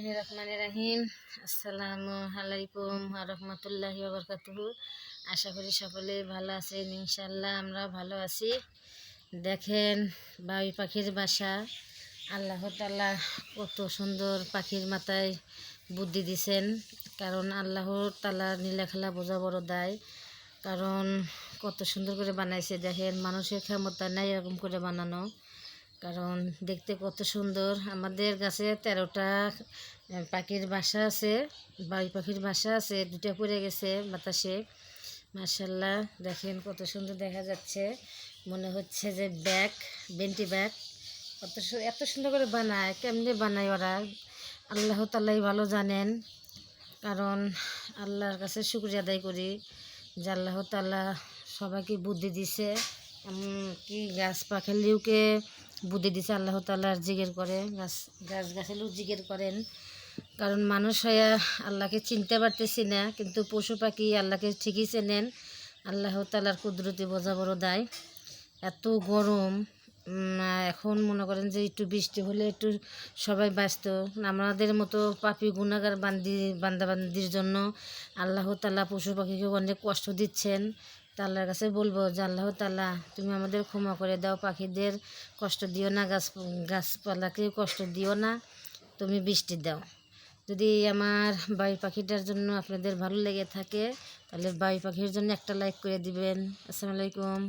বিসমিল্লাহির রহমানির রহিম আসসালামু আলাইকুম রহমতুল্লাহি বরকাতুহু আশা করি সকলে ভালো আছেন ইনশাল্লাহ আমরা ভালো আছি। দেখেন বাবুই পাখির বাসা। আল্লাহ তালা কত সুন্দর পাখির মাথায় বুদ্ধি দিছেন। কারণ আল্লাহ তালা নীলাখেলা বোঝা বড় দায়। কারণ কত সুন্দর করে বানাইছে, দেখেন। মানুষের ক্ষমতা নাই এরকম করে বানানো। কারণ দেখতে কত সুন্দর। আমাদের গাছে তেরোটা পাখির বাসা আছে বাড়ি পাখির বাসা আছে দুটা পড়ে গেছে বাতাসে। মার্শাল্লাহ দেখেন কত সুন্দর দেখা যাচ্ছে। মনে হচ্ছে যে ব্যাগ, বেন্টি ব্যাগ। কত এত সুন্দর করে বানায়, কেমনি বানায় ওরা? আল্লাহ তাল্লাই ভালো জানেন। কারণ আল্লাহর কাছে শুক্রিয়া আদায় করি যে আল্লাহ তাল্লাহ সবাইকে বুদ্ধি দিছে। কি গাছ পাখালিওকে বুদ্ধি দিছে আল্লাহ তাল্লাহর জিগের করে, গাছ গাছ গাছালিও জিগের করেন। কারণ মানুষ হয়ে আল্লাহকে চিনতে পারতেছি না, কিন্তু পশু পাখি আল্লাহকে ঠিকই চেনেন। আল্লাহ তাল্লাহর কুদরতি বোঝা বড় দায়। এত গরম এখন মনে করেন যে একটু বৃষ্টি হলে একটু সবাই ব্যস্ত। আমাদের মতো পাপি গুণাগার বান্দি বান্দাবান্দির জন্য আল্লাহ তাল্লাহ পশু পাখিকে অনেক কষ্ট দিচ্ছেন। আল্লাহর কাছে বলব যে, আল্লাহ তাল্লাহ তুমি আমাদের ক্ষমা করে দাও। পাখিদের কষ্ট দিও না, গাছ, গাছপালাকে কষ্ট দিও না। তুমি বৃষ্টি দাও। যদি আমার বাড়ি পাখিটার জন্য আপনাদের ভালো লেগে থাকে, তাহলে বাড়ি পাখির জন্য একটা লাইক করে দিবেন। আসসালামু আলাইকুম।